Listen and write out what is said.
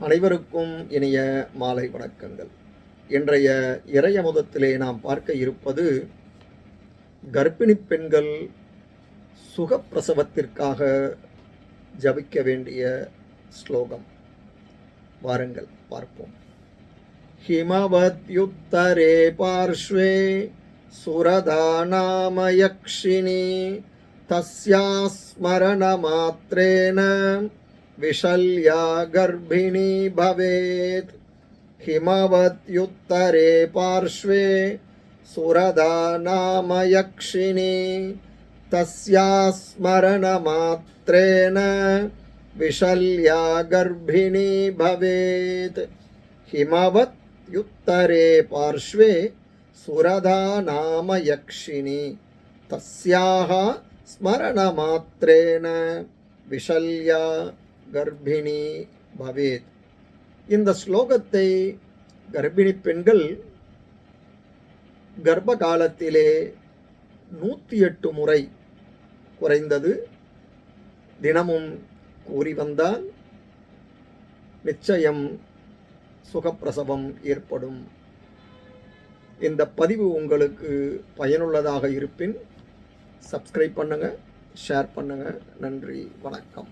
அனைவருக்கும் இனிய மாலை வணக்கங்கள் இன்றைய இறையமுதத்திலே நாம் பார்க்க இருப்பது கர்ப்பிணி பெண்கள் சுகப்பிரசவத்திற்காக ஜபிக்க வேண்டிய ஸ்லோகம் வாருங்கள் பார்ப்போம் हिमवत्युत्तरे पार्श्वे सुरधा नाम यक्षिणी तस्याः स्मरणमात्रेण विशल्या गर्भिणी भवेत्। हिमवत्युत्तरे पार्श्वे सुरदा नाम यक्षिणी तस्या स्मरणमात्रेण विशल्या गर्भिणी भवेत्। हिमवत्युत्तरे पार्श्वे सुरधा नाम यक्षिणी तस्याः स्मरणमात्रेण विशल्या கர்ப்பிணி பவேத். இந்த ஸ்லோகத்தை கர்ப்பிணி பெண்கள் கர்ப்ப காலத்திலே நூற்றி எட்டு முறை குறைந்தது. தினமும் கூறி வந்தால் நிச்சயம் சுகப்பிரசவம் ஏற்படும். இந்த பதிவு உங்களுக்கு பயனுள்ளதாக இருப்பின் சப்ஸ்கிரைப் பண்ணுங்கள் ஷேர் பண்ணுங்கள் நன்றி வணக்கம்.